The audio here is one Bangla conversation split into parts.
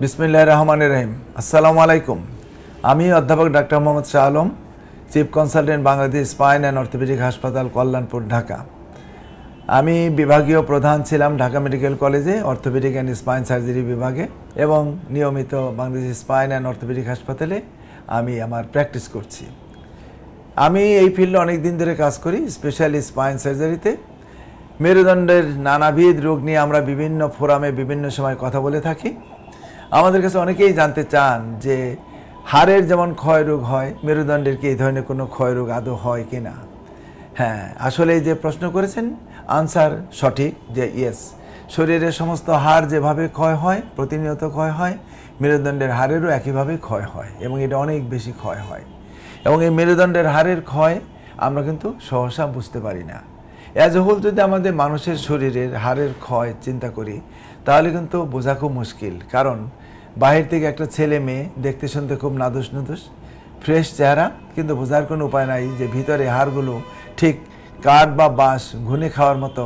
বিসমিল্লাহ রহমান রহিম। আসসালামু আলাইকুম আমি অধ্যাপক doctor Mohammad Shah Alam, chief consultant Bangladesh spine and orthopaedic হাসপাতাল, কল্যাণপুর, ঢাকা। আমি বিভাগীয় প্রধান ছিলাম ঢাকা মেডিকেল কলেজে, অর্থোপেডিক অ্যান্ড স্পাইন সার্জারি বিভাগে এবং নিয়মিত বাংলাদেশ স্পাইন অ্যান্ড অর্থোপেডিক হাসপাতালে আমি আমার প্র্যাকটিস করছি। আমি এই ফিল্ডে অনেক দিন ধরে কাজ করি, স্পেশালি স্পাইন সার্জারিতে। মেরুদণ্ডের নানাবিধ রোগ নিয়ে আমরা বিভিন্ন ফোরামে বিভিন্ন সময় কথা বলে থাকি। আমাদের কাছে অনেকেই জানতে চান যে হাড়ের যেমন ক্ষয় রোগ হয়, মেরুদণ্ডের কি এই ধরনের কোনো ক্ষয় রোগ আদৌ হয় কি না? হ্যাঁ আসলে যে প্রশ্ন করেছেন, আনসার সঠিক যে ইয়েস, শরীরের সমস্ত হাড় যেভাবে ক্ষয় হয়, প্রতিনিয়ত ক্ষয় হয়, মেরুদণ্ডের হাড়েরও একইভাবে ক্ষয় হয় এবং এটা অনেক বেশি ক্ষয় হয়। এবং এই মেরুদণ্ডের হাড়ের ক্ষয় আমরা কিন্তু সহসা বুঝতে পারি না। অ্যাজ এ হোল যদি আমাদের মানুষের শরীরের হাড়ের ক্ষয় চিন্তা করি, তাহলে কিন্তু বোঝা খুব মুশকিল। কারণ বাহির থেকে একটা ছেলে মেয়ে দেখতে শুনতে খুব নাদুস নুদুস ফ্রেশ চেহারা, কিন্তু বোঝার কোনো উপায় নাই যে ভিতরে হাড়গুলো ঠিক কাঠ বা বাঁশ ঘুনে খাওয়ার মতো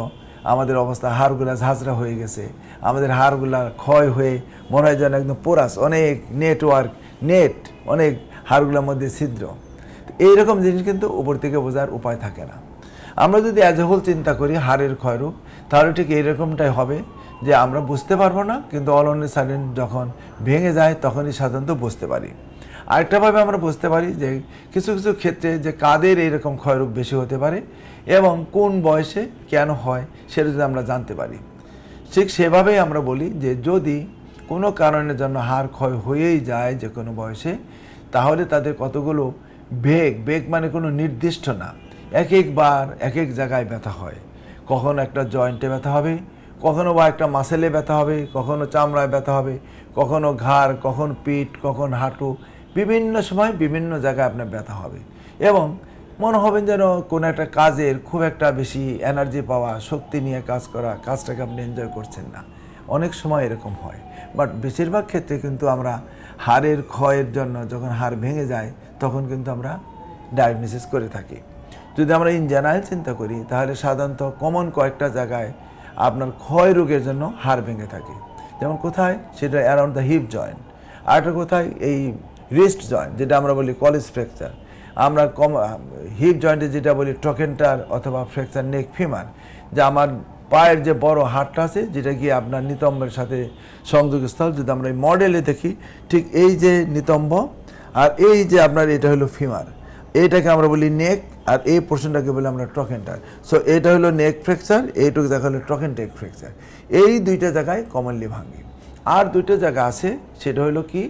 আমাদের অবস্থা। হাড়গুলা ঝাঁঝরা হয়ে গেছে। আমাদের হাড়গুলা ক্ষয় হয়ে মনে হয় যেন একদম পোরাস, অনেক নেটওয়ার্ক নেট অনেক হাড়গুলোর মধ্যে ছিদ্র। এইরকম জিনিস কিন্তু উপর থেকে বোঝার উপায় থাকে না। আমরা যদি অ্যাজ হোল চিন্তা করি হাড়ের ক্ষয়রূপ, তাহলে ঠিক এইরকমটাই হবে যে আমরা বুঝতে পারব না, কিন্তু অল অন সাডেন যখন ভেঙে যায়, তখনই সাধারণত বুঝতে পারি। আরেকটাভাবে আমরা বুঝতে পারি যে কিছু কিছু ক্ষেত্রে যে কাদের এইরকম ক্ষয়রূপ বেশি হতে পারে এবং কোন বয়সে কেন হয় সেটা যদি আমরা জানতে পারি। ঠিক সেভাবেই আমরা বলি যে যদি কোনো কারণের জন্য হাড় ক্ষয় হয়েই যায় যে কোনো বয়সে, তাহলে তাদের কতগুলো বেগ বেগ মানে কোনো নির্দিষ্ট না। এক একবার এক এক জায়গায় ব্যথা হয়। কখন একটা জয়েন্টে ব্যথা হবে কখনো বা একটা মাসেলে ব্যথা হবে, কখনো চামড়ায় ব্যথা হবে, কখনো ঘাড়, কখন পিঠ, কখন হাঁটু, বিভিন্ন সময় বিভিন্ন জায়গায় আপনার ব্যথা হবে। এবং মনে হবেন যেন কোনো একটা কাজের খুব একটা বেশি এনার্জি পাওয়া, শক্তি নিয়ে কাজ করা, কাজটাকে আপনি এনজয় করছেন না। অনেক সময় এরকম হয়। বাট বেশিরভাগ ক্ষেত্রে কিন্তু আমরা হাড়ের ক্ষয়ের জন্য যখন হাড় ভেঙে যায়, তখন কিন্তু আমরা ডায়াগনোসিস করে থাকি। যদি আমরা ইন জেনারেল চিন্তা করি, তাহলে সাধারণত কমন কয়েকটা জায়গায় আপনার ক্ষয় রোগের জন্য হাড় ভেঙে থাকে। যেমন কোথায়? সেটা অ্যারাউন্ড দ্য হিপ জয়েন্ট আরেকটা কোথায়? এই রিস্ট জয়েন্ট যেটা আমরা বলি কলেজ ফ্র্যাকচার আমরা কম হিপ জয়েন্টে যেটা বলি ট্রকেন্টার অথবা ফ্র্যাকচার নেক ফিমার যে আমার পায়ের যে বড় হাড়টা আছে, যেটা গিয়ে আপনার নিতম্বের সাথে সংযোগস্থল যদি আমরা এই মডেলে দেখি, ঠিক এই যে নিতম্ব, আর এই যে আপনার এটা হলো ফিমার এইটাকে আমরা বলি নেক, আর এই পোর্শনটাকে বলি আমরা ট্রকেন্টার সো এটা হলো নেক ফ্র্যাকচার এইটুকু দেখা হলো ট্রকেন্টেক ফ্র্যাকচার এই দুইটা জায়গায় কমনলি ভাঙে। আর দুইটা জায়গা আছে, সেটা হলো কি?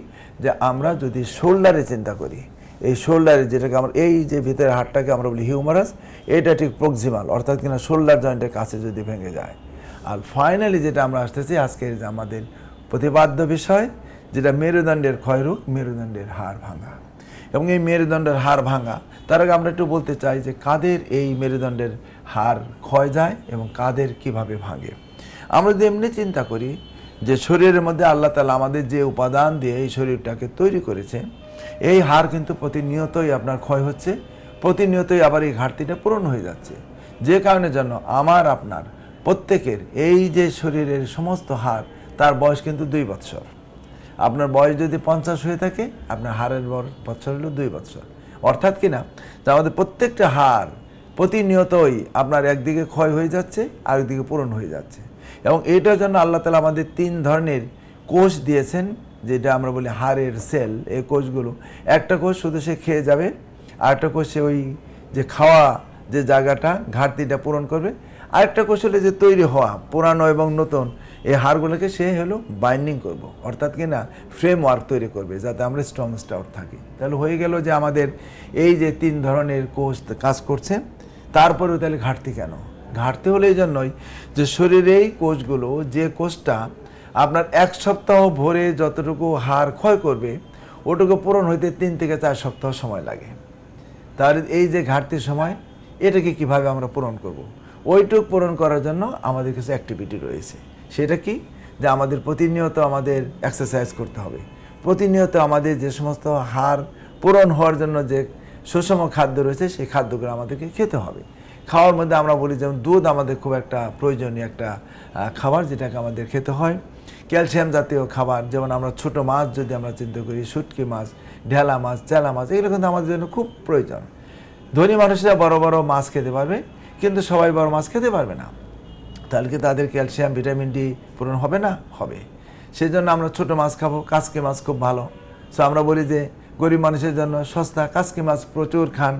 যে আমরা যদি শোল্ডারে চিন্তা করি, এই শোল্ডারে যেটাকে আমরা, এই যে ভিতরে হাড়টাকে আমরা বলি হিউমারাস এটা ঠিক প্রক্সিমাল অর্থাৎ কিনা শোল্ডার জয়েন্টের কাছে যদি ভেঙে যায়। আর ফাইনালি যেটা আমরা আসতেছি আজকের আমাদের প্রতিপাদ্য বিষয়, যেটা মেরুদণ্ডের ক্ষয়রোগ, মেরুদণ্ডের হাড় ভাঙা। এবং এই মেরুদণ্ডের হাড় ভাঙা। তার আগে আমরা একটু বলতে চাই যে কাদের এই মেরুদণ্ডের হাড় ক্ষয় যায় এবং কাদের কীভাবে ভাঙে। আমরা যদি এমনি চিন্তা করি যে শরীরের মধ্যে আল্লাহ তালা আমাদের যে উপাদান দিয়ে এই শরীরটাকে তৈরি করেছে, এই হাড় কিন্তু প্রতিনিয়তই আপনার ক্ষয় হচ্ছে, প্রতিনিয়তই আবার এই ঘাটতিটা পূরণ হয়ে যাচ্ছে। যে কারণে জন্য আমার, আপনার প্রত্যেকের এই যে শরীরের সমস্ত হাড় তার বয়স কিন্তু দুই বৎসর। আপনার বয়স যদি পঞ্চাশ হয়ে থাকে, আপনার হাড়ের বছর হলো দুই বছর। অর্থাৎ কি না যে আমাদের প্রত্যেকটা হাড় প্রতিনিয়তই আপনার একদিকে ক্ষয় হয়ে যাচ্ছে, আরেকদিকে পূরণ হয়ে যাচ্ছে। এবং এইটার জন্য আল্লাহ তালা আমাদের তিন ধরনের কোষ দিয়েছেন, যেটা আমরা বলি হাড়ের সেল। এই কোষগুলো, একটা কোষ শুধু সে খেয়ে যাবে, আরেকটা কোষ সে ওই যে খাওয়া যে জায়গাটা, ঘাটতিটা পূরণ করবে। আরেকটা কোষ হলে যে তৈরি হওয়া, পুরানো এবং নতুন। এই হাড়গুলোকে সে হলো বাইন্ডিং করব। অর্থাৎ কি না ফ্রেমওয়ার্ক তৈরি করবে যাতে আমরা স্ট্রং স্টাউট থাকি। তাহলে হয়ে গেল যে আমাদের এই যে তিন ধরনের কোষ কাজ করছে, তারপরেও তাহলে ঘাটতি কেন? ঘাটতি হলে এই জন্যই যে শরীরে এই কোষগুলো, যে কোষটা আপনার এক সপ্তাহ ভরে যতটুকু হাড় ক্ষয় করবে, ওটুকু পূরণ হইতে তিন থেকে চার সপ্তাহ সময় লাগে। তাহলে এই যে ঘাটতির সময়, এটাকে কীভাবে আমরা পূরণ করব। ওইটুক পূরণ করার জন্য আমাদের কিছু অ্যাক্টিভিটি রয়েছে। সেটা কি? যে আমাদের প্রতিনিয়ত আমাদের এক্সারসাইজ করতে হবে। প্রতিনিয়ত আমাদের যে সমস্ত হার পূরণ হওয়ার জন্য যে সুষম খাদ্য রয়েছে, সেই খাদ্যগুলো আমাদেরকে খেতে হবে। খাওয়ার মধ্যে আমরা বলি যেমন দুধ আমাদের খুব একটা প্রয়োজনীয় একটা খাবার যেটাকে আমাদের খেতে হয়। ক্যালসিয়াম জাতীয় খাবার, যেমন আমরা ছোট মাছ যদি আমরা চিন্তা করি, শুটকি মাছ, ঢেলা মাছ, চেলা মাছ, এগুলো কিন্তু আমাদের জন্য খুব প্রয়োজন। ধনী মানুষরা বড় বড় মাছ খেতে পারবে, কিন্তু সবাই বড় মাছ খেতে পারবে না। তাহলে কি তাদের ক্যালসিয়াম, ভিটামিন ডি পূরণ হবে না? হবে। সেই জন্য আমরা ছোট মাছ খাব কাসকি মাছ খুব ভালো। সো আমরা বলি যে গরিব মানুষের জন্য সস্তা কাসকি মাছ প্রচুর খান,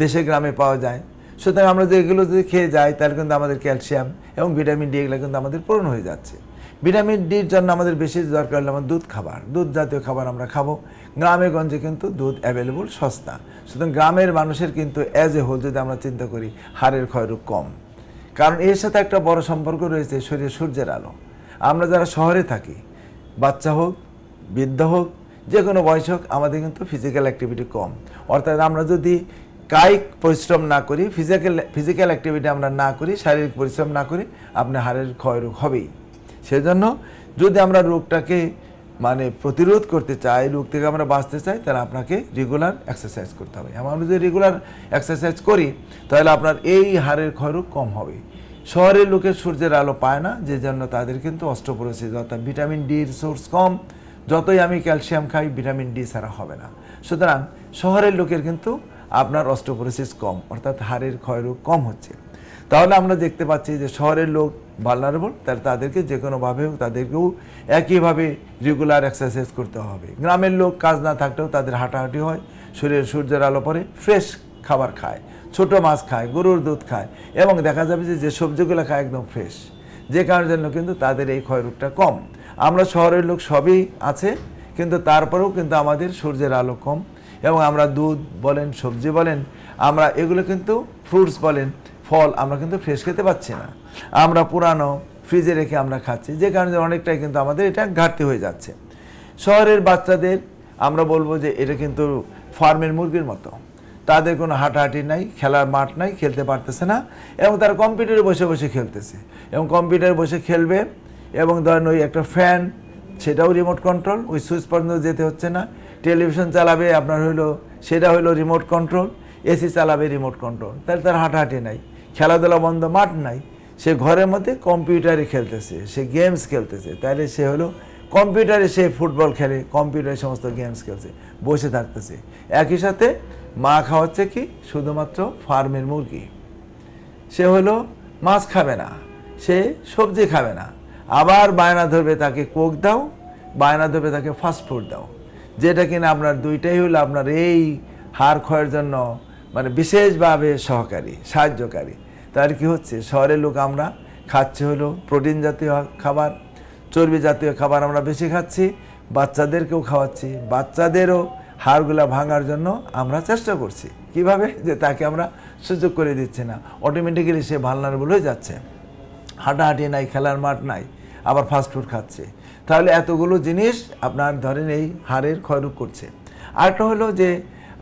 দেশে, গ্রামে পাওয়া যায়। সুতরাং আমরা যে এগুলো যদি খেয়ে যাই, তাহলে কিন্তু আমাদের ক্যালসিয়াম এবং ভিটামিন ডি এগুলো কিন্তু আমাদের পূরণ হয়ে যাচ্ছে। ভিটামিন ডির জন্য আমাদের বেশি দরকার হলো আমার দুধ খাবার। দুধ জাতীয় খাবার আমরা খাব। গ্রামে, গঞ্জে কিন্তু দুধ অ্যাভেলেবল সস্তা। সুতরাং গ্রামের মানুষের কিন্তু অ্যাজ এ হোল যদি আমরা চিন্তা করি, হাড়ের ক্ষয়রোগ কম। কারণ এর সাথে একটা বড় সম্পর্ক রয়েছে শরীরে সূর্যের আলো। আমরা যারা শহরে থাকি, বাচ্চা হোক, বৃদ্ধ হোক, যে কোনো বয়স হোক, আমাদের কিন্তু ফিজিক্যাল অ্যাক্টিভিটি কম। অর্থাৎ আমরা যদি কায়িক পরিশ্রম না করি ফিজিক্যাল ফিজিক্যাল অ্যাক্টিভিটি আমরা না করি, শারীরিক পরিশ্রম না করি, আপনার হাড়ের ক্ষয়রোগ হবেই। সেজন্য যদি আমরা রোগটাকে মানে প্রতিরোধ করতে চাই, রোগ থেকে আমরা বাঁচতে চাই, তাহলে আপনাকে রেগুলার এক্সারসাইজ করতে হবে। আমরা যদি রেগুলার এক্সারসাইজ করি, তাহলে আপনার এই হাড়ের ক্ষয়রোগ কম হবে। শহরের লোকের সূর্যের আলো পায় না, যে জন্য তাদের কিন্তু অস্ট্রোপোরোসিস অর্থাৎ ভিটামিন ডির সোর্স কম। যতই আমি ক্যালসিয়াম খাই, ভিটামিন ডি ছাড়া হবে না। সুতরাং শহরের লোকের কিন্তু আপনার অস্ট্রোপোরোসিস কম, অর্থাৎ হাড়ের ক্ষয়রোগ কম হচ্ছে। তাহলে আমরা দেখতে পাচ্ছি যে শহরের লোক ভালনারেবল তাহলে তাদেরকে যে কোনোভাবে হোক তাদেরকেও একইভাবে রেগুলার এক্সারসাইজ করতে হবে। গ্রামের লোক কাজ না থাকলেও তাদের হাঁটাহাঁটি হয়, শরীরের সূর্যের আলো পরে ফ্রেশ খাবার খায়, ছোট মাছ খায়, গরুর দুধ খায় এবং দেখা যাবে যে যে সবজিগুলো খায় একদম ফ্রেশ যে কারণের জন্য কিন্তু তাদের এই ক্ষয়রোগটা কম। আমরা শহরের লোক সবই আছে, কিন্তু তারপরেও কিন্তু আমাদের সূর্যের আলো কম। এবং আমরা দুধ বলেন, সবজি বলেন, আমরা এগুলো কিন্তু ফ্রুটস বলেন ফল আমরা কিন্তু ফ্রেশ খেতে পাচ্ছি না। আমরা পুরানো ফ্রিজে রেখে আমরা খাচ্ছি, যে কারণে অনেকটাই কিন্তু আমাদের এটা ঘাটতি হয়ে যাচ্ছে। শহরের বাচ্চাদের আমরা বলব যে এটা কিন্তু ফার্মের মুরগির মতো। তাদের কোনো হাঁটাহাঁটি নাই, খেলার মাঠ নাই, খেলতে পারতেছে না এবং তারা কম্পিউটারে বসে বসে খেলতেছে। এবং কম্পিউটারে বসে খেলবে এবং ধরেন ওই একটা ফ্যান সেটাও রিমোট কন্ট্রোল ওই সুইচ পর্যন্ত যেতে হচ্ছে না। টেলিভিশন চালাবে আপনার হইল, সেটা হইল রিমোট কন্ট্রোল এসি চালাবে রিমোট কন্ট্রোল তাহলে তার হাঁটাহাঁটি নাই। খেলাধুলা বন্ধ, মাঠ নাই। সে ঘরের মধ্যে কম্পিউটারে খেলতেছে, সে গেমস খেলতেছে। তাহলে সে হলো কম্পিউটারে সে ফুটবল খেলে, কম্পিউটারে সমস্ত গেমস খেলছে, বসে থাকতেছে। একই সাথে মা খাওয়াচ্ছে কি? শুধুমাত্র ফার্মের মুরগি। সে হলো মাছ খাবে না, সে সবজি খাবে না। আবার বায়না ধরবে তাকে কোক দাও, বায়না ধরবে তাকে ফাস্টফুড দাও। যেটা কিনা আপনার দুইটাই হলো আপনার এই হাড় ক্ষয়ের জন্য মানে বিশেষভাবে সহকারী, সাহায্যকারী। তার কি হচ্ছে? শহরের লোক আমরা খাচ্ছে হলো প্রোটিন জাতীয় খাবার, চর্বি জাতীয় খাবার আমরা বেশি খাচ্ছি, বাচ্চাদেরকেও খাওয়াচ্ছি। বাচ্চাদেরও হাড়গুলা ভাঙার জন্য আমরা চেষ্টা করছি। কীভাবে? যে তাকে আমরা সুযোগ করে দিচ্ছি না। অটোমেটিক্যালি সে ভালনারেবল হয়ে যাচ্ছে। হাঁটাহাঁটি নাই, খেলার মাঠ নাই, আবার ফাস্টফুড খাচ্ছে। তাহলে এতগুলো জিনিস আপনার ধরেন এই হাড়ের ক্ষয়রোগ করছে। আরেকটা হলো যে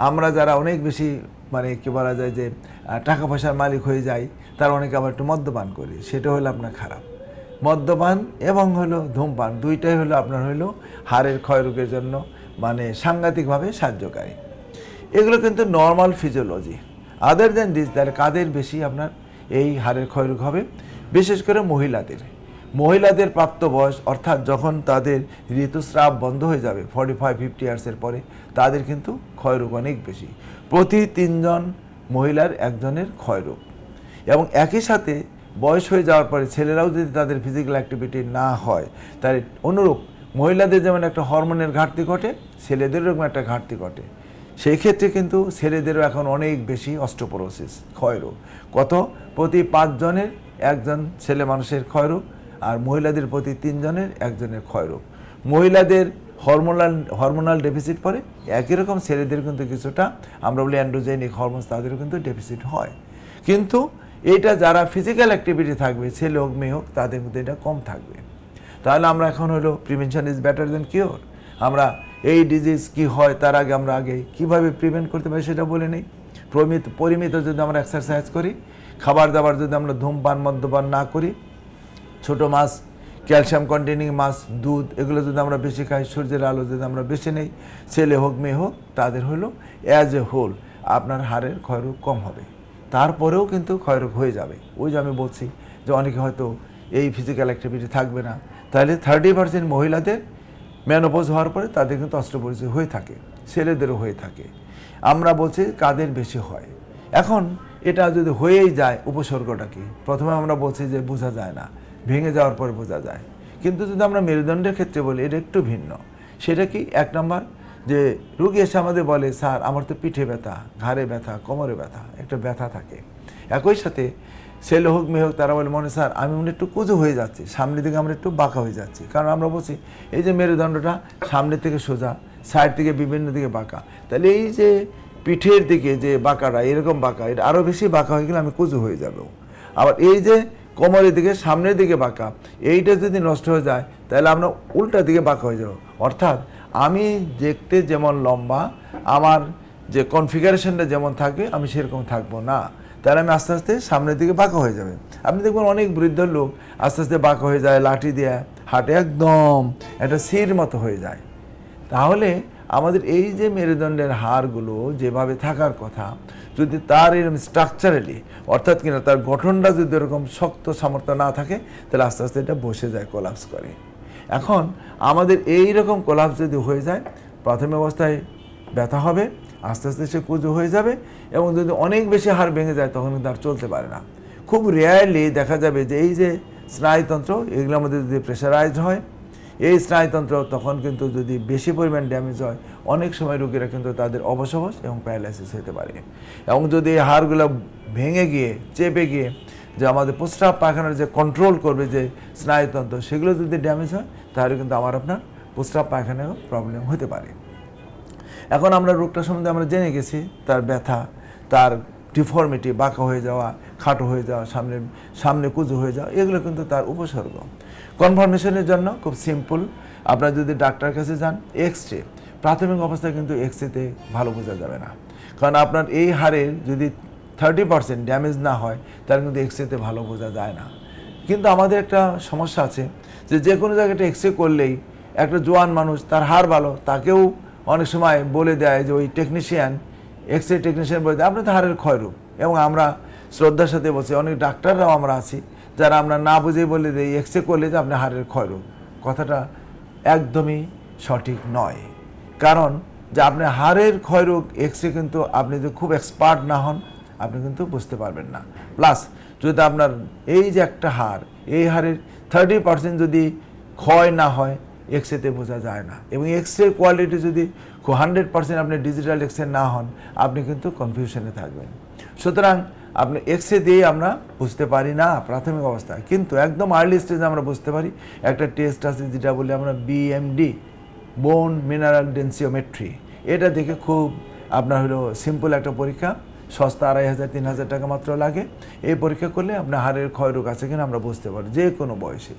আমরা যারা অনেক বেশি মানে কী বলা যায় যে টাকা পয়সার মালিক হয়ে যায় তারা অনেকে আবার একটু মদ্যপান করি, সেটা হলো আপনার খারাপ। মদ্যপান এবং হলো ধূমপান, দুইটাই হলো আপনার হলো হাড়ের ক্ষয়রোগের জন্য মানে সাংঘাতিকভাবে সাহায্যকারী। এগুলো কিন্তু normal physiology other than this তাহলে কাদের বেশি আপনার এই হাড়ের ক্ষয়রোগ হবে? বিশেষ করে মহিলাদের। মহিলাদের প্রাপ্ত বয়স, অর্থাৎ যখন তাদের ঋতুস্রাব বন্ধ হয়ে যাবে ফর্টি ফাইভ ফিফটি ইয়ার্সের পরে, তাদের কিন্তু ক্ষয়রোগ অনেক বেশি। প্রতি তিনজন মহিলার একজনের ক্ষয়রোগ। এবং একই সাথে বয়স হয়ে যাওয়ার পরে ছেলেরাও যদি তাদের ফিজিক্যাল অ্যাক্টিভিটি না হয়, তাহলে অনুরূপ মহিলাদের যেমন একটা হরমোনের ঘাটতি ঘটে, ছেলেদেরও এরকম একটা ঘাটতি ঘটে। সেই ক্ষেত্রে কিন্তু ছেলেদেরও এখন অনেক বেশি অস্ট্রোপোরোসিস ক্ষয়রোগ। কত? প্রতি পাঁচজনের একজন ছেলে মানুষের ক্ষয়রোগ, আর মহিলাদের প্রতি তিনজনের একজনের ক্ষয়রোগ। মহিলাদের হরমোনাল হরমোনাল ডেফিসিট পরে, একই রকম ছেলেদের কিন্তু কিছুটা, আমরা বলি অ্যান্ড্রোজেনিক হরমোনস তাদেরও কিন্তু ডেফিসিট হয়। কিন্তু এটা যারা ফিজিক্যাল অ্যাক্টিভিটি থাকবে, ছেলে হোক, মেয়ে হোক, তাদের মধ্যে এটা কম থাকবে। তাহলে আমরা এখন হলো prevention is better than cure আমরা এই ডিজিজ কি হয়, তার আগে আমরা আগে কীভাবে প্রিভেন্ট করতে পারি সেটা বলে নেই। পরিমিত পরিমিত যদি আমরা এক্সারসাইজ করি, খাবার দাবার যদি আমরা ধূমপান, মদ্যপান না করি, ছোট মাছ ক্যালসিয়াম কন্টেনিং, মাছ, দুধ, এগুলো যদি আমরা বেশি খাই, সূর্যের আলো যদি আমরা বেশি নেই, ছেলে হোক, মেয়ে হোক, তাদের হলো অ্যাজ এ হোল আপনার হাড়ের ক্ষয়রোগ কম হবে। তারপরেও কিন্তু ক্ষয়রোগ হয়ে যাবে। ওই যে আমি বলছি যে অনেকে হয়তো এই ফিজিক্যাল অ্যাক্টিভিটি থাকবে না। তাহলে থার্টি পার্সেন্ট মহিলাদের ম্যানোপোজ হওয়ার পরে তাদের কিন্তু অস্ত্রোপরিচয় হয়ে থাকে, ছেলেদেরও হয়ে থাকে। আমরা বলছি কাদের বেশি হয়? এখন এটা যদি হয়েই যায় উপসর্গটা কি? প্রথমে আমরা বলছি যে বোঝা যায় না। ভেঙে যাওয়ার পর বোঝা যায়। কিন্তু যদি আমরা মেরুদণ্ডের ক্ষেত্রে বলি, এটা একটু ভিন্ন। সেটা কি? এক নম্বর, যে রুগী এসে আমাদের বলে, স্যার, আমার তো পিঠে ব্যথা, ঘাড়ে ব্যথা, কোমরে ব্যথা, একটা ব্যথা থাকে। একই সাথে ছেলে হোক, মেয়ে হোক, তারা বলে, মনে স্যার, আমি মনে একটু কুজো হয়ে যাচ্ছি, সামনের দিকে আমরা একটু বাঁকা হয়ে যাচ্ছি। কারণ আমরা বলছি, এই যে মেরুদণ্ডটা সামনের থেকে সোজা, সাইড থেকে বিভিন্ন দিকে বাঁকা। তাহলে এই যে পিঠের দিকে যে বাঁকাটা, এরকম বাঁকা, এটা আরও বেশি বাঁকা হয়ে গেলে আমি কুজো হয়ে যাব। আবার এই যে কোমরের দিকে, সামনের দিকে বাঁকা। এইটা যদি নষ্ট হয়ে যায়, তাহলে আমরা উল্টা দিকে বাঁকা হয়ে যাব। অর্থাৎ আমি দেখতে যেমন লম্বা, আমার যে কনফিগারেশনটা যেমন থাকবে আমি সেরকম থাকব না। তাহলে আমি আস্তে আস্তে সামনের দিকে বাঁকা হয়ে যাবে। আপনি দেখবেন অনেক বৃদ্ধ লোক আস্তে আস্তে বাঁকা হয়ে যায়, লাঠি দিয়ে হাটে, একদম একটা সির মতো হয়ে যায়। তাহলে আমাদের এই যে মেরুদণ্ডের হাড়গুলো যেভাবে থাকার কথা, যদি তার এরকম স্ট্রাকচারালি অর্থাৎ কিনা তার গঠনটা যদি এরকম শক্ত সামর্থ্য না থাকে, তাহলে আস্তে আস্তে এটা বসে যায় কোলাপস করে। এখন আমাদের এই রকম কোলাপস যদি হয়ে যায় প্রাথমিক অবস্থায় ব্যথা হবে, আস্তে আস্তে সে কুজো হয়ে যাবে এবং যদি অনেক বেশি হাড় ভেঙে যায়, তখন কিন্তু আর চলতে পারে না। খুব রেয়ারলি দেখা যাবে যে এই যে স্নায়ুতন্ত্র, এগুলোর মধ্যে যদি প্রেশারাইজড হয় এই স্নায়ুতন্ত্র তখন কিন্তু যদি বেশি পরিমাণ ড্যামেজ হয়, অনেক সময় রোগীরা কিন্তু তাদের অবসবস এবং প্যারালাইসিস হতে পারে। এবং যদি এই হাড়গুলো ভেঙে গিয়ে, চেপে গিয়ে যে আমাদের প্রস্রাব পায়খানার যে কন্ট্রোল করবে যে স্নায়ুতন্ত্র, সেগুলো যদি ড্যামেজ হয়, তাহলে কিন্তু আমার আপনার প্রস্রাব পায়খানারও প্রবলেম হতে পারে। এখন আমরা রোগটা সম্বন্ধে আমরা জেনে গেছি, তার ব্যথা, তার ডিফর্মিটি বাঁকা হয়ে যাওয়া, খাটো হয়ে যাওয়া, সামনে সামনে কুজু হয়ে যাওয়া, এগুলো কিন্তু তার উপসর্গ। কনফার্মেশনের জন্য খুব সিম্পল আপনারা যদি ডাক্তার কাছে যান এক্স রে প্রাথমিক অবস্থায় কিন্তু এক্স রেতে ভালো বোঝা যাবে না। কারণ আপনার এই হাড়ের যদি থার্টি পার্সেন্ট ড্যামেজ না হয়, তাহলে কিন্তু এক্স রেতে ভালো বোঝা যায় না। কিন্তু আমাদের একটা সমস্যা আছে যে যে কোনো জায়গাটা এক্স রে করলেই একটা জোয়ান মানুষ তার হার ভালো, তাকেও অনেক সময় বলে দেয় যে ওই টেকনিশিয়ান এক্স রে টেকনিশিয়ান বলে দেয় আপনার তো হারের ক্ষয়রূপ। এবং আমরা শ্রদ্ধার সাথে বলছি, অনেক ডাক্তাররাও আমরা আছি যারা আমরা না বুঝে বলে দিই এক্স রে করলে যে আপনার হাড়ের ক্ষয়রূপ কথাটা একদমই সঠিক নয়। কারণ যে আপনার হাড়ের ক্ষয়রোগ এক্স রে কিন্তু আপনি যদি খুব এক্সপার্ট না হন, আপনি কিন্তু বুঝতে পারবেন না। প্লাস যদি আপনার এই যে একটা হার এই হারের থার্টি পার্সেন্ট যদি ক্ষয় না হয় এক্স রেতে বোঝা যায় না। এবং এক্স রে কোয়ালিটি যদি হান্ড্রেড পার্সেন্ট আপনি ডিজিটাল এক্স রে না হন, আপনি কিন্তু কনফিউশনে থাকবেন। সুতরাং আপনি এক্স রে দিয়ে আমরা বুঝতে পারি না প্রাথমিক অবস্থা। কিন্তু একদম আর্লি স্টেজে আমরা বুঝতে পারি, একটা টেস্ট আছে যেটা বলি আমরা বিএমডি বোন মিনারেল ডেন্সিওমেট্রি এটা দেখে খুব আপনার হলো সিম্পল একটা পরীক্ষা, সস্তা আড়াই হাজার, তিন হাজার টাকা মাত্র লাগে। এই পরীক্ষা করলে আপনার হাড়ের ক্ষয়রোগ আছে কিনা আমরা বুঝতে পারি, যে কোনো বয়সে।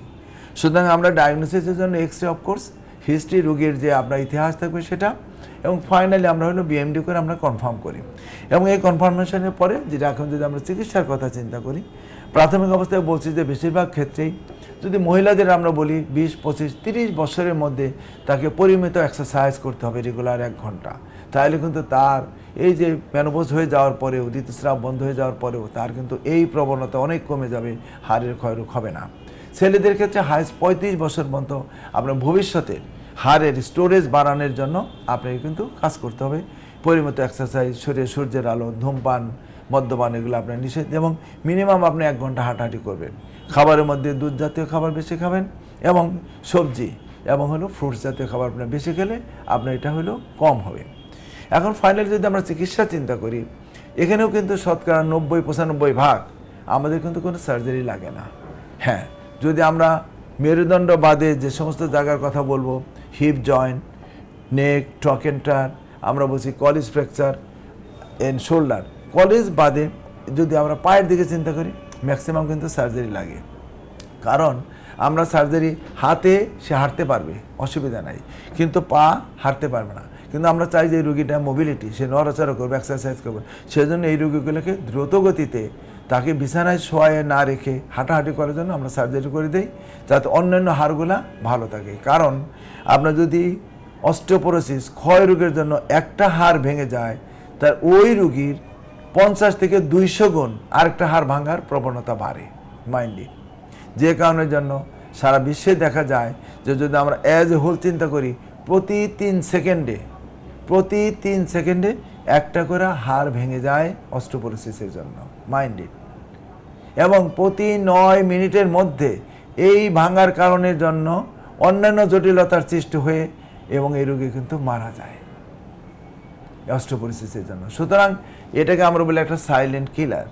সুতরাং আমরা ডায়াগনোসিসের জন্য এক্স রে অফকোর্স হিস্ট্রি রোগীর যে আপনার ইতিহাস থাকবে সেটা এবং ফাইনালি আমরা হলো বিএমডি করে আমরা কনফার্ম করি। এবং এই কনফার্মেশনের পরে যেটা এখন যদি আমরা চিকিৎসার কথা চিন্তা করি, প্রাথমিক অবস্থায় বলছি যে বেশিরভাগ ক্ষেত্রেই যদি মহিলাদের আমরা বলি বিশ, পঁচিশ, তিরিশ বছরের মধ্যে তাকে পরিমিত এক্সারসাইজ করতে হবে রেগুলার এক ঘণ্টা। তাহলে কিন্তু তার এই যে ম্যানোপোজ হয়ে যাওয়ার পরেও ঋতুস্রাব বন্ধ হয়ে যাওয়ার পরেও তার কিন্তু এই প্রবণতা অনেক কমে যাবে, হাড়ের ক্ষয়রোগ হবে না। ছেলেদের ক্ষেত্রে হাইস্ট পঁয়ত্রিশ বছর পর্যন্ত আপনার ভবিষ্যতে হাড়ের স্টোরেজ বাড়ানোর জন্য আপনাকে কিন্তু কাজ করতে হবে। পরিমিত এক্সারসাইজ শরীরে সূর্যের আলো, ধূমপান, মদ্যপান, এগুলো আপনার নিষেধ এবং মিনিমাম আপনি এক ঘণ্টা হাঁটাহাঁটি করবেন। খাবারের মধ্যে দুধ জাতীয় খাবার বেশি খাবেন এবং সবজি এবং হলো ফ্রুটস জাতীয় খাবার আপনার বেশি খেলে আপনার এটা হলো কম হবে। এখন ফাইনালি যদি আমরা চিকিৎসা চিন্তা করি, এখানেও কিন্তু শতকরা নব্বই, পঁচানব্বই ভাগ আমাদের কিন্তু কোনো সার্জারি লাগে না। হ্যাঁ যদি আমরা মেরুদণ্ড বাদে যে সমস্ত জায়গার কথা বলব হিপ জয়েন্ট নেক টকেন্টার আমরা বলছি Colles fracture and shoulder Colles বাদে যদি আমরা পায়ের দিকে চিন্তা করি ম্যাক্সিমাম কিন্তু সার্জারি লাগে। কারণ আমরা সার্জারি হাতে সে হাঁটতে পারবে, অসুবিধা নাই। কিন্তু পা হাঁটতে পারবে না। কিন্তু আমরা চাই যে এই রুগীটা মোবিলিটি সে নড়াচড়া করবে এক্সারসাইজ করবে। সেজন্য এই রুগীগুলোকে দ্রুত গতিতে তাকে বিছানায় শোয়ায় না রেখে হাঁটাহাঁটি করার জন্য আমরা সার্জারি করে দিই, যাতে অন্যান্য হাড়গুলা ভালো থাকে। কারণ আপনার যদি অস্টিওপোরোসিস ক্ষয় রোগের জন্য একটা হাড় ভেঙে যায়, তার ওই রুগীর পঞ্চাশ থেকে দুইশো গুণ আরেকটা হাড় ভাঙার প্রবণতা বাড়ে মাইন্ডে যে কারণের জন্য সারা বিশ্বে দেখা যায় যে যদি আমরা অ্যাজ এ হোল চিন্তা করি, প্রতি তিন সেকেন্ডে প্রতি তিন সেকেন্ডে একটা করে হাড় ভেঙে যায় অস্ট্রোপোরোসিসের জন্য মাইন্ডেড এবং প্রতি নয় মিনিটের মধ্যে এই ভাঙার কারণের জন্য অন্যান্য জটিলতার সৃষ্টি হয়ে এবং এই রোগী কিন্তু মারা যায় অস্ট্রোপরিসিসের জন্য। সুতরাং এটাকে আমরা বলি একটা সাইলেন্ট কিলার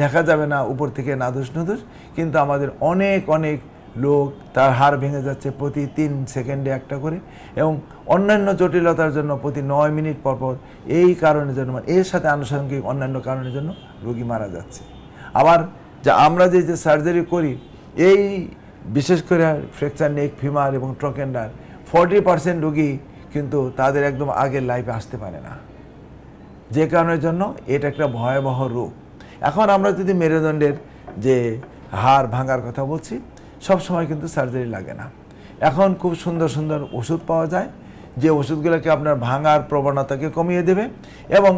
দেখা যাবে না উপর থেকে নাদুস নুদুস, কিন্তু আমাদের অনেক অনেক লোক তার হাড় ভেঙে যাচ্ছে প্রতি তিন সেকেন্ডে একটা করে এবং অন্যান্য জটিলতার জন্য প্রতি নয় মিনিট পর পর এই কারণের জন্য মানে এর সাথে আনুষঙ্গিক অন্যান্য কারণের জন্য রোগী মারা যাচ্ছে। আবার যা আমরা যে যে সার্জারি করি, এই বিশেষ করে ফ্র্যাকচার নেক ফিমার এবং ট্রকেন্ডার ফর্টি পার্সেন্ট রোগী কিন্তু তাদের একদম আগের লাইফে আসতে পারে না। যে কারণের জন্য এটা একটা ভয়াবহ রোগ। এখন আমরা যদি মেরুদণ্ডের যে হাড় ভাঙার কথা বলছি সব সময় কিন্তু সার্জারি লাগে না। এখন খুব সুন্দর সুন্দর ওষুধ পাওয়া যায়, যে ওষুধগুলোকে আপনার ভাঙার প্রবণতাকে কমিয়ে দেবে এবং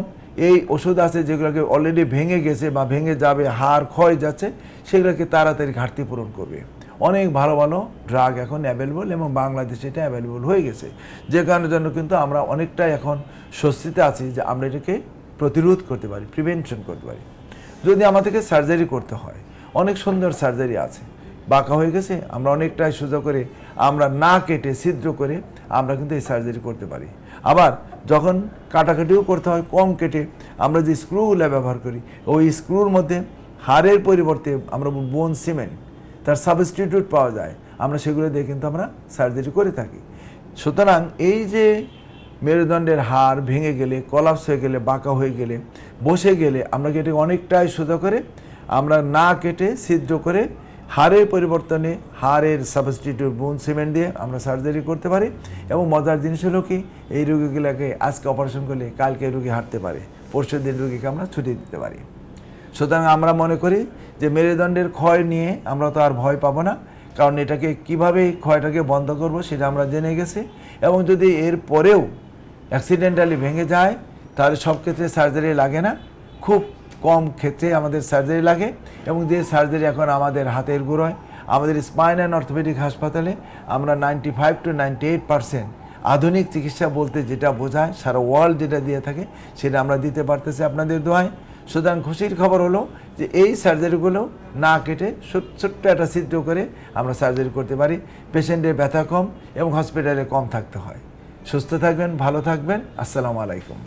এই ওষুধ আছে যেগুলোকে অলরেডি ভেঙে গেছে বা ভেঙে যাবে, হাড় ক্ষয় যাচ্ছে, সেগুলোকে তাড়াতাড়ি ঘাটতি পূরণ করবে। অনেক ভালো ভালো ড্রাগ এখন অ্যাভেলেবল এবং বাংলাদেশে এটা অ্যাভেলেবল হয়ে গেছে। যে কারণের জন্য কিন্তু আমরা অনেকটাই এখন স্বস্তিতে আছি যে আমরা এটাকে প্রতিরোধ করতে পারি প্রিভেনশন করতে পারি। যদি আমাদেরকে সার্জারি করতে হয়, অনেক সুন্দর সার্জারি আছে। বাঁকা হয়ে গেছে, আমরা অনেকটাই সোজা করে, আমরা না কেটে ছিদ্র করে আমরা কিন্তু এই সার্জারি করতে পারি। আবার যখন কাটাকাটিও করতে হয়, কম কেটে আমরা যে স্ক্রুগুলো ব্যবহার করি, ওই স্ক্রুর মধ্যে হাড়ের পরিবর্তে আমরা বোন সিমেন্ট তার সাবস্টিটিউট পাওয়া যায়। আমরা সেগুলো দিয়ে কিন্তু আমরা সার্জারি করে থাকি। সুতরাং এই যে মেরুদণ্ডের হাড় ভেঙে গেলে কলাপস হয়ে গেলে, বাঁকা হয়ে গেলে, বসে গেলে আমরা কেটে অনেকটাই সোজা করে আমরা না কেটে ছিদ্র করে হাড়ের পরিবর্তনে হারের সাবস্টিটিউট বোন সিমেন্ট দিয়ে আমরা সার্জারি করতে পারি এবং মজার জিনিস হলো কি, এই রোগীগুলোকে আজকে অপারেশন করলে কালকে রুগী হাঁটতে পারে পরশু দিন রুগীকে আমরা ছুটি দিতে পারি। সুতরাং আমরা মনে করি যে মেরুদণ্ডের ক্ষয় নিয়ে আমরা তো আর ভয় পাবো না, কারণ এটাকে কীভাবে ক্ষয়টাকে বন্ধ করব সেটা আমরা জেনে গেছি এবং যদি এর পরেও অ্যাক্সিডেন্টালি ভেঙে যায়, তাহলে সব ক্ষেত্রে সার্জারি লাগে না। খুব কম ক্ষেত্রে আমাদের সার্জারি লাগে এবং যে সার্জারি এখন আমাদের হাতের গুঁড়োয় আমাদের স্পাইন অ্যান্ড অর্থোপেডিক হাসপাতালে আমরা ninety five to ninety eight percent আধুনিক চিকিৎসা বলতে যেটা বোঝায়, সারা ওয়ার্ল্ড যেটা দিয়ে থাকে, সেটা আমরা দিতে পারতেছি আপনাদের দোয়ায় সুতরাং খুশির খবর হলো যে এই সার্জারিগুলো না কেটে ছোট- ছোট্ট একটা ছিদ্র করে আমরা সার্জারি করতে পারি। পেশেন্টের ব্যথা কম এবং হসপিটালে কম থাকতে হয়। সুস্থ থাকবেন, ভালো থাকবেন। আসসালামু আলাইকুম।